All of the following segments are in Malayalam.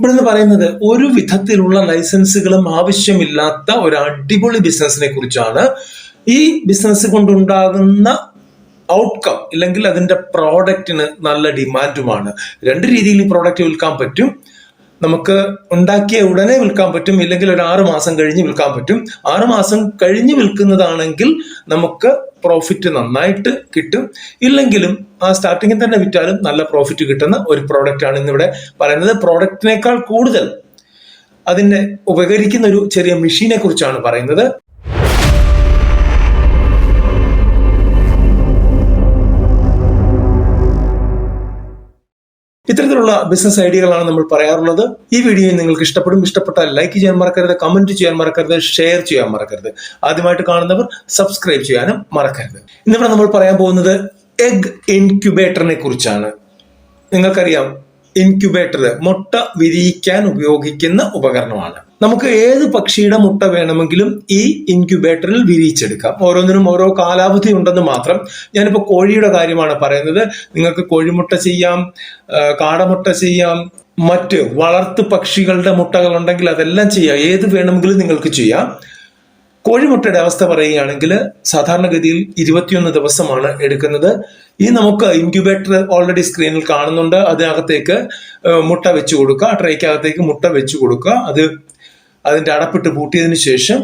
ഇവിടെ നിന്ന് പറയുന്നത് ഒരു വിധത്തിലുള്ള ലൈസൻസുകളും ആവശ്യമില്ലാത്ത ഒരു അടിപൊളി ബിസിനസിനെ കുറിച്ചാണ്. ഈ ബിസിനസ് കൊണ്ടുണ്ടാകുന്ന ഔട്ട്കം ഇല്ലെങ്കിൽ അതിന്റെ പ്രോഡക്റ്റിന് നല്ല ഡിമാൻഡുമാണ് രണ്ട് രീതിയിൽ ഈ പ്രോഡക്റ്റ് വിൽക്കാൻ പറ്റും. നമുക്ക് ഉണ്ടാക്കിയ ഉടനെ വിൽക്കാൻ പറ്റും ഇല്ലെങ്കിൽ ഒരു ആറ് മാസം കഴിഞ്ഞ് വിൽക്കാൻ പറ്റും. ആറ് മാസം കഴിഞ്ഞ് വിൽക്കുന്നതാണെങ്കിൽ നമുക്ക് പ്രോഫിറ്റ് നന്നായിട്ട് കിട്ടും. ഇല്ലെങ്കിലും ആ സ്റ്റാർട്ടിങ്ങിൽ തന്നെ വിറ്റാലും നല്ല പ്രോഫിറ്റ് കിട്ടുന്ന ഒരു പ്രോഡക്റ്റ് ആണ് ഇന്നിവിടെ പറയുന്നത്. പ്രോഡക്റ്റിനേക്കാൾ കൂടുതൽ അതിനെ ഉപകരിക്കുന്ന ഒരു ചെറിയ മെഷീനെ കുറിച്ചാണ് പറയുന്നത്. ഇത്തരത്തിലുള്ള ബിസിനസ് ഐഡിയകളാണ് നമ്മൾ പറയാറുള്ളത്. ഈ വീഡിയോ നിങ്ങൾക്ക് ഇഷ്ടപ്പെടും. ഇഷ്ടപ്പെട്ടാൽ ലൈക്ക് ചെയ്യാൻ മറക്കരുത് കമന്റ് ചെയ്യാൻ മറക്കരുത് ഷെയർ ചെയ്യാൻ മറക്കരുത്. ആദ്യമായിട്ട് കാണുന്നവർ സബ്സ്ക്രൈബ് ചെയ്യാനും മറക്കരുത്. ഇന്നിവിടെ നമ്മൾ പറയാൻ പോകുന്നത് എഗ് ഇൻക്യുബേറ്ററിനെ കുറിച്ചാണ്. നിങ്ങൾക്കറിയാം ഇൻക്യുബേറ്റർ മുട്ട വിരിയിക്കാൻ ഉപയോഗിക്കുന്ന ഉപകരണമാണ്. നമുക്ക് ഏത് പക്ഷിയുടെ മുട്ട വേണമെങ്കിലും ഈ ഇൻക്യുബേറ്ററിൽ വിരിയിച്ചെടുക്കാം. ഓരോന്നിനും ഓരോ കാലാവധി ഉണ്ടെന്ന് മാത്രം ഞാനിപ്പോൾ കോഴിയുടെ കാര്യമാണ് പറയുന്നത്. നിങ്ങൾക്ക് കോഴിമുട്ട ചെയ്യാം കാടമുട്ട ചെയ്യാം മറ്റ് വളർത്തു പക്ഷികളുടെ മുട്ടകൾ ഉണ്ടെങ്കിൽ അതെല്ലാം ചെയ്യാം. ഏത് വേണമെങ്കിലും നിങ്ങൾക്ക് ചെയ്യാം. കോഴിമുട്ടയുടെ അവസ്ഥ പറയുകയാണെങ്കിൽ സാധാരണഗതിയിൽ ഇരുപത്തിയൊന്ന് ദിവസമാണ് എടുക്കുന്നത്. ഈ നമുക്ക് ഇൻക്യുബേറ്റർ ഓൾറെഡി സ്ക്രീനിൽ കാണുന്നുണ്ട്. അതിനകത്തേക്ക് മുട്ട വെച്ചു കൊടുക്കുക. ട്രേക്കകത്തേക്ക് മുട്ട വെച്ചു കൊടുക്കുക. അത് അതിന്റെ അടപ്പിട്ട് പൂട്ടിയതിന് ശേഷം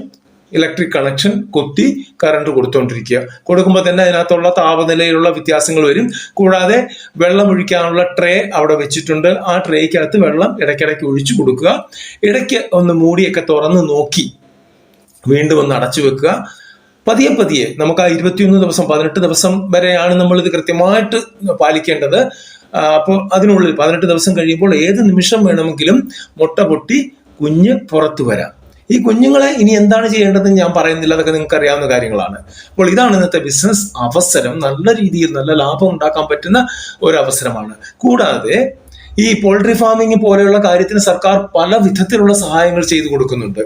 ഇലക്ട്രിക് കണക്ഷൻ കൊത്തി കറണ്ട് കൊടുത്തുകൊണ്ടിരിക്കുക കൊടുക്കുമ്പോൾ തന്നെ അതിനകത്തുള്ള താപനിലയിലുള്ള വ്യത്യാസങ്ങൾ വരും. കൂടാതെ വെള്ളം ഒഴിക്കാനുള്ള ട്രേ അവിടെ വെച്ചിട്ടുണ്ട്. ആ ട്രേക്കകത്ത് വെള്ളം ഇടയ്ക്കിടയ്ക്ക് ഒഴിച്ചു കൊടുക്കുക. ഇടയ്ക്ക് ഒന്ന് മൂടിയൊക്കെ തുറന്ന് നോക്കി. വീണ്ടും ഒന്ന് അടച്ചു വെക്കുക. പതിയെ പതിയെ നമുക്ക് ആ ഇരുപത്തിയൊന്ന് ദിവസം പതിനെട്ട് ദിവസം വരെയാണ് നമ്മൾ ഇത് കൃത്യമായിട്ട് പാലിക്കേണ്ടത്. അപ്പോൾ അതിനുള്ളിൽ പതിനെട്ട് ദിവസം കഴിയുമ്പോൾ ഏത് നിമിഷം വേണമെങ്കിലും മുട്ട പൊട്ടി കുഞ്ഞ് പുറത്തു വരാം. ഈ കുഞ്ഞുങ്ങളെ ഇനി എന്താണ് ചെയ്യേണ്ടതെന്ന് ഞാൻ പറയുന്നില്ല അതൊക്കെ നിങ്ങൾക്ക് അറിയാവുന്ന കാര്യങ്ങളാണ്. അപ്പോൾ ഇതാണ് ഇന്നത്തെ ബിസിനസ് അവസരം. നല്ല രീതിയിൽ നല്ല ലാഭം ഉണ്ടാക്കാൻ പറ്റുന്ന ഒരു അവസരമാണ് കൂടാതെ ഈ പോൾട്രി ഫാമിംഗ് പോലെയുള്ള കാര്യത്തിന് സർക്കാർ പല വിധത്തിലുള്ള സഹായങ്ങൾ ചെയ്തു കൊടുക്കുന്നുണ്ട്.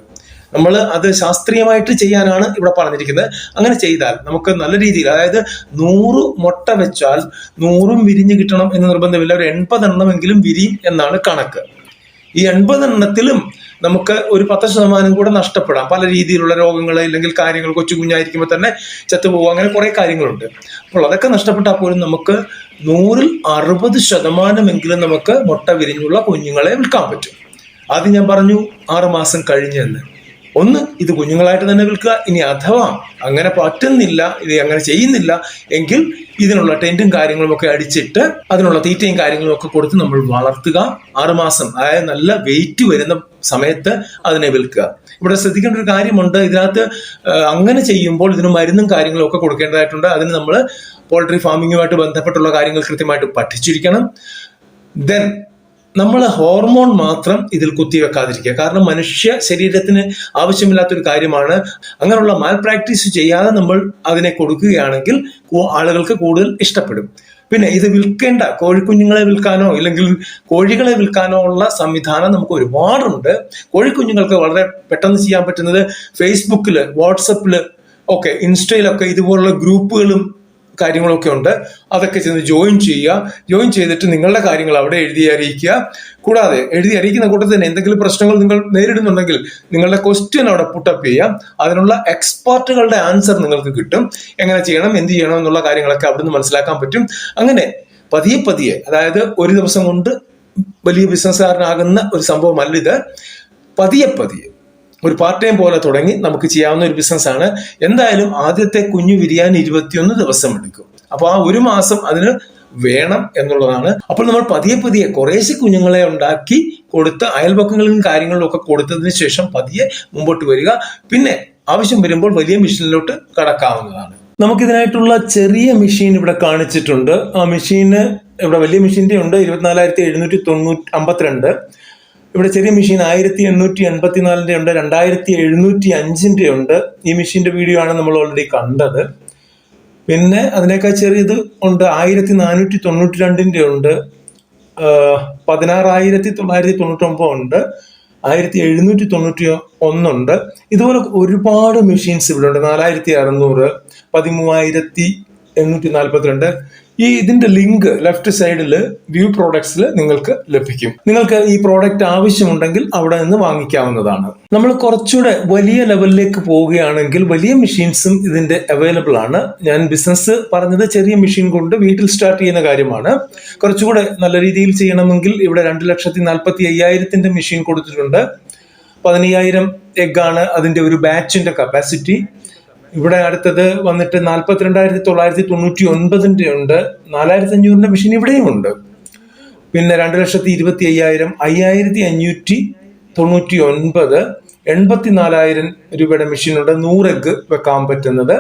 നമ്മൾ അത് ശാസ്ത്രീയമായിട്ട് ചെയ്യാനാണ് ഇവിടെ പറഞ്ഞിരിക്കുന്നത്. അങ്ങനെ ചെയ്താൽ നമുക്ക് നല്ല രീതിയിൽ അതായത് നൂറ് മുട്ട വെച്ചാൽ നൂറും വിരിഞ്ഞ് കിട്ടണം എന്ന് നിർബന്ധമില്ല. ഒരു എൺപതെണ്ണമെങ്കിലും വിരിയും എന്നാണ് കണക്ക്. ഈ എൺപതെണ്ണത്തിലും നമുക്ക് ഒരു പത്ത് ശതമാനം കൂടെ നഷ്ടപ്പെടാം. പല രീതിയിലുള്ള രോഗങ്ങൾ അല്ലെങ്കിൽ കാര്യങ്ങൾ കൊച്ചു കുഞ്ഞായിരിക്കുമ്പോൾ തന്നെ ചത്തുപോകും അങ്ങനെ കുറെ കാര്യങ്ങളുണ്ട്. അപ്പോൾ അതൊക്കെ നഷ്ടപ്പെട്ടാൽ പോലും നമുക്ക് നൂറിൽ അറുപത് ശതമാനമെങ്കിലും നമുക്ക് മുട്ട വിരിഞ്ഞുള്ള കുഞ്ഞുങ്ങളെ വിൽക്കാൻ പറ്റും. അത് ഞാൻ പറഞ്ഞു ആറ് മാസം കഴിഞ്ഞെന്ന്. ഒന്ന് ഇത് കുഞ്ഞുങ്ങളായിട്ട് തന്നെ വിൽക്കുക. ഇനി അഥവാ അങ്ങനെ പറ്റുന്നില്ല ഇത് അങ്ങനെ ചെയ്യുന്നില്ല എങ്കിൽ ഇതിനുള്ള ടെന്റും കാര്യങ്ങളും ഒക്കെ അടിച്ചിട്ട് അതിനുള്ള തീറ്റയും കാര്യങ്ങളും ഒക്കെ കൊടുത്ത് നമ്മൾ വളർത്തുക. ആറുമാസം അതായത് നല്ല വെയിറ്റ് വരുന്ന സമയത്ത് അതിനെ വിൽക്കുക. ഇവിടെ ശ്രദ്ധിക്കേണ്ട ഒരു കാര്യമുണ്ട്. ഇതിനകത്ത് അങ്ങനെ ചെയ്യുമ്പോൾ ഇതിന് മരുന്നും കാര്യങ്ങളും ഒക്കെ കൊടുക്കേണ്ടതായിട്ടുണ്ട്. അതിന് നമ്മൾ പോൾട്രി ഫാമിങ്ങുമായിട്ട് ബന്ധപ്പെട്ടുള്ള കാര്യങ്ങൾ കൃത്യമായിട്ട് പഠിച്ചിരിക്കണം. ദെൻ നമ്മൾ ഹോർമോൺ മാത്രം ഇതിൽ കുത്തിവെക്കാതിരിക്കുക. കാരണം മനുഷ്യ ശരീരത്തിന് ആവശ്യമില്ലാത്തൊരു കാര്യമാണ്. അങ്ങനെയുള്ള മാൽ പ്രാക്ടീസ് ചെയ്യാതെ നമ്മൾ അതിനെ കൊടുക്കുകയാണെങ്കിൽ ആളുകൾക്ക് കൂടുതൽ ഇഷ്ടപ്പെടും. പിന്നെ ഇത് വിൽക്കേണ്ട കോഴിക്കുഞ്ഞുങ്ങളെ വിൽക്കാനോ ഇല്ലെങ്കിൽ കോഴികളെ വിൽക്കാനോ ഉള്ള സംവിധാനം നമുക്ക് ഒരുപാടുണ്ട്. കോഴിക്കുഞ്ഞുങ്ങൾക്ക് വളരെ പെട്ടെന്ന് ചെയ്യാൻ പറ്റുന്നത് ഫേസ്ബുക്കിൽ വാട്സപ്പിൽ ഒക്കെ ഇൻസ്റ്റയിലൊക്കെ ഇതുപോലുള്ള ഗ്രൂപ്പുകളും കാര്യങ്ങളൊക്കെ ഉണ്ട്. അതൊക്കെ ചെന്ന് ജോയിൻ ചെയ്യുക. ജോയിൻ ചെയ്തിട്ട് നിങ്ങളുടെ കാര്യങ്ങൾ അവിടെ എഴുതി അറിയിക്കുക. കൂടാതെ എഴുതി അറിയിക്കുന്ന കൂട്ടത്തിൽ തന്നെ എന്തെങ്കിലും പ്രശ്നങ്ങൾ നിങ്ങൾ നേരിടുന്നുണ്ടെങ്കിൽ നിങ്ങളുടെ ക്വസ്റ്റ്യൻ അവിടെ പുട്ടപ്പ് ചെയ്യാം അതിനുള്ള എക്സ്പെർട്ടുകളുടെ ആൻസർ നിങ്ങൾക്ക് കിട്ടും. എങ്ങനെ ചെയ്യണം എന്ത് ചെയ്യണം എന്നുള്ള കാര്യങ്ങളൊക്കെ അവിടുന്ന് മനസ്സിലാക്കാൻ പറ്റും. അങ്ങനെ പതിയെ പതിയെ അതായത് ഒരു ദിവസം കൊണ്ട് വലിയ ബിസിനസ്സുകാരനാകുന്ന ഒരു സംഭവമല്ല ഇത്. പതിയെ പതിയെ ഒരു പാർട്ട് ടൈം പോലെ തുടങ്ങി നമുക്ക് ചെയ്യാവുന്ന ഒരു ബിസിനസ് ആണ്. എന്തായാലും ആദ്യത്തെ കുഞ്ഞു വിരിയാൻ ഇരുപത്തിയൊന്ന് ദിവസം എടുക്കും. അപ്പൊ ആ ഒരു മാസം അതിന് വേണം എന്നുള്ളതാണ്. അപ്പോൾ നമ്മൾ പതിയെ പതിയെ കുറേശ്ശെ കുഞ്ഞുങ്ങളെ ഉണ്ടാക്കി കൊടുത്ത് അയൽപക്കങ്ങളിലും കാര്യങ്ങളിലും ഒക്കെ കൊടുത്തതിന് ശേഷം പതിയെ മുമ്പോട്ട് വരിക. പിന്നെ ആവശ്യം വരുമ്പോൾ വലിയ മെഷീനിലോട്ട് കടക്കാവുന്നതാണ്. നമുക്കിതിനായിട്ടുള്ള ചെറിയ മെഷീൻ ഇവിടെ കാണിച്ചിട്ടുണ്ട്. ആ മെഷീന് ഇവിടെ വലിയ മെഷീന്റെ ഉണ്ട്. ഇരുപത്തിനാലായിരത്തി എഴുന്നൂറ്റി തൊണ്ണൂറ്റി അമ്പത്തിരണ്ട്. ഇവിടെ ചെറിയ മെഷീൻ ആയിരത്തി എണ്ണൂറ്റി എൺപത്തിനാലിന്റെ ഉണ്ട് രണ്ടായിരത്തി എഴുന്നൂറ്റി അഞ്ചിന്റെ ഉണ്ട്. ഈ മെഷീന്റെ വീഡിയോ ആണ് നമ്മൾ ഓൾറെഡി കണ്ടത്. പിന്നെ അതിനേക്കാൾ ചെറിയത് ഉണ്ട് ആയിരത്തി നാനൂറ്റി തൊണ്ണൂറ്റി രണ്ടിന്റെ ഉണ്ട്. പതിനാറായിരത്തി തൊള്ളായിരത്തി തൊണ്ണൂറ്റൊമ്പത് ഉണ്ട് ആയിരത്തി എഴുന്നൂറ്റി തൊണ്ണൂറ്റി ഒന്നുണ്ട് ഇതുപോലെ ഒരുപാട് മെഷീൻസ് ഇവിടെ ഉണ്ട് നാലായിരത്തി അറുന്നൂറ് പതിമൂവായിരത്തി എണ്ണൂറ്റി നാൽപ്പത്തിരണ്ട് ഈ ഇതിന്റെ ലിങ്ക് ലെഫ്റ്റ് സൈഡിൽ വ്യൂ പ്രോഡക്ട്സിൽ നിങ്ങൾക്ക് ലഭിക്കും. നിങ്ങൾക്ക് ഈ പ്രോഡക്റ്റ് ആവശ്യമുണ്ടെങ്കിൽ അവിടെ നിന്ന് വാങ്ങിക്കാവുന്നതാണ്. നമ്മൾ കുറച്ചുകൂടെ വലിയ ലെവലിലേക്ക് പോവുകയാണെങ്കിൽ വലിയ മെഷീൻസും ഇതിന്റെ അവൈലബിൾ ആണ്. ഞാൻ ബിസിനസ് പറഞ്ഞത് ചെറിയ മെഷീൻ കൊണ്ട് വീട്ടിൽ സ്റ്റാർട്ട് ചെയ്യുന്ന കാര്യമാണ്. കുറച്ചുകൂടെ നല്ല രീതിയിൽ ചെയ്യണമെങ്കിൽ ഇവിടെ രണ്ട് ലക്ഷത്തി നാൽപ്പത്തി അയ്യായിരത്തിന്റെ മെഷീൻ കൊടുത്തിട്ടുണ്ട്. പതിനയ്യായിരം ആണ് അതിന്റെ ഒരു ബാച്ചിന്റെ കപ്പാസിറ്റി ഇവിടെ അടുത്തത് വന്നിട്ട് നാൽപ്പത്തിരണ്ടായിരത്തി തൊള്ളായിരത്തി തൊണ്ണൂറ്റി ഒൻപതിന്റെ ഉണ്ട്. നാലായിരത്തി അഞ്ഞൂറിന്റെ മെഷീൻ ഇവിടെയും ഉണ്ട്. പിന്നെ രണ്ട് ലക്ഷത്തി ഇരുപത്തി അയ്യായിരം അയ്യായിരത്തി അഞ്ഞൂറ്റി തൊണ്ണൂറ്റി ഒൻപത് എൺപത്തി നാലായിരം രൂപയുടെ മെഷീൻ ഉണ്ട്. നൂറ് എഗ് വെക്കാൻ പറ്റുന്നത്.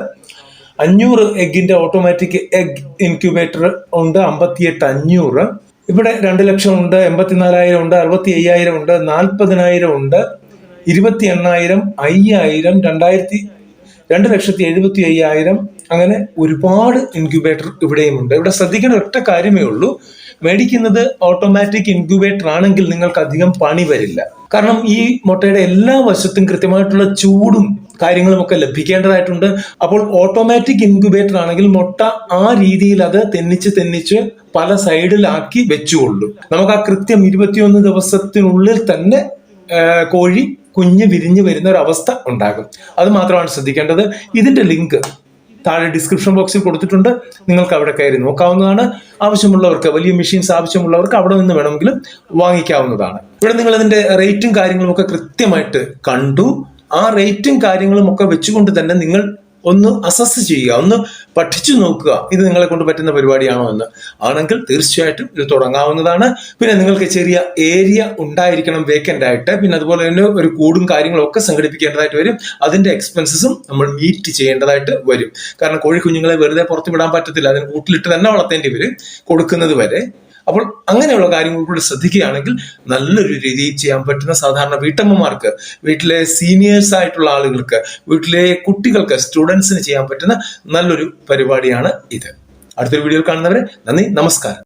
അഞ്ഞൂറ് എഗിന്റെ ഓട്ടോമാറ്റിക് എഗ് ഇൻക്യുബേറ്റർ ഉണ്ട് അമ്പത്തിയെട്ട് അഞ്ഞൂറ് ഇവിടെ രണ്ട് ലക്ഷം ഉണ്ട് എൺപത്തിനാലായിരം ഉണ്ട് അറുപത്തി അയ്യായിരം ഉണ്ട് നാൽപ്പതിനായിരം ഉണ്ട് ഇരുപത്തി എണ്ണായിരം അയ്യായിരം രണ്ടായിരത്തി രണ്ട് ലക്ഷത്തി എഴുപത്തി അയ്യായിരം അങ്ങനെ ഒരുപാട് ഇൻക്യുബേറ്റർ ഇവിടെയുമുണ്ട്. ഇവിടെ ശ്രദ്ധിക്കേണ്ട ഒറ്റ കാര്യമേ ഉള്ളൂ. മേടിക്കുന്നത് ഓട്ടോമാറ്റിക് ഇൻക്യുബേറ്റർ ആണെങ്കിൽ നിങ്ങൾക്ക് അധികം പണി വരില്ല. കാരണം ഈ മുട്ടയുടെ എല്ലാ വശത്തും കൃത്യമായിട്ടുള്ള ചൂടും കാര്യങ്ങളും ഒക്കെ ലഭിക്കേണ്ടതായിട്ടുണ്ട്. അപ്പോൾ ഓട്ടോമാറ്റിക് ഇൻക്യുബേറ്റർ ആണെങ്കിൽ മുട്ട ആ രീതിയിൽ അത് തെന്നിച്ച് തെന്നിച്ച് പല സൈഡിലാക്കി വെച്ചുകൊള്ളും. നമുക്ക് ആ കൃത്യം ഇരുപത്തിയൊന്ന് ദിവസത്തിനുള്ളിൽ തന്നെ കോഴി കുഞ്ഞ് വിരിഞ്ഞു വരുന്ന ഒരു അവസ്ഥ ഉണ്ടാകും. അത് മാത്രമാണ് ശ്രദ്ധിക്കേണ്ടത്. ഇതിന്റെ ലിങ്ക് താഴെ ഡിസ്ക്രിപ്ഷൻ ബോക്സിൽ കൊടുത്തിട്ടുണ്ട്. നിങ്ങൾക്ക് അവിടെ കയറി നോക്കാവുന്നതാണ്. ആവശ്യമുള്ളവർക്ക് വലിയ മെഷീൻസ് ആവശ്യമുള്ളവർക്ക് അവിടെ നിന്ന് വേണമെങ്കിലും വാങ്ങിക്കാവുന്നതാണ്. ഇവിടെ നിങ്ങൾ അതിന്റെ റേറ്റും കാര്യങ്ങളും ഒക്കെ കൃത്യമായിട്ട് കണ്ടു. ആ റേറ്റും കാര്യങ്ങളും ഒക്കെ വെച്ചുകൊണ്ട് തന്നെ നിങ്ങൾ ഒന്ന് അസസ് ചെയ്യുക ഒന്ന് പഠിച്ചു നോക്കുക. ഇത് നിങ്ങളെ കൊണ്ട് പറ്റുന്ന പരിപാടിയാണോ എന്ന്. ആണെങ്കിൽ തീർച്ചയായിട്ടും ഇത് തുടങ്ങാവുന്നതാണ്. പിന്നെ നിങ്ങൾക്ക് ചെറിയ ഏരിയ ഉണ്ടായിരിക്കണം വേക്കന്റ് ആയിട്ട്. പിന്നെ അതുപോലെ തന്നെ ഒരു കൂടും കാര്യങ്ങളും ഒക്കെ സംഘടിപ്പിക്കേണ്ടതായിട്ട് വരും. അതിന്റെ എക്സ്പെൻസസും നമ്മൾ മീറ്റ് ചെയ്യേണ്ടതായിട്ട് വരും. കാരണം കോഴി കുഞ്ഞുങ്ങളെ വെറുതെ പുറത്ത് വിടാൻ പറ്റത്തില്ല. അതിന് കൂട്ടിലിട്ട് തന്നെ വളർത്തേണ്ടി വരും. കൊടുക്കുന്നത് വരെ അപ്പോൾ അങ്ങനെയുള്ള കാര്യങ്ങൾ കൂടി ശ്രദ്ധിക്കുകയാണെങ്കിൽ നല്ലൊരു രീതിയിൽ ചെയ്യാൻ പറ്റുന്ന സാധാരണ വീട്ടമ്മമാർക്ക് വീട്ടിലെ സീനിയേഴ്സ് ആയിട്ടുള്ള ആളുകൾക്ക് വീട്ടിലെ കുട്ടികൾക്ക് സ്റ്റുഡൻസിന് ചെയ്യാൻ പറ്റുന്ന നല്ലൊരു പരിപാടിയാണ് ഇത്. അടുത്തൊരു വീഡിയോയിൽ കാണുന്നവരെ നന്ദി നമസ്കാരം.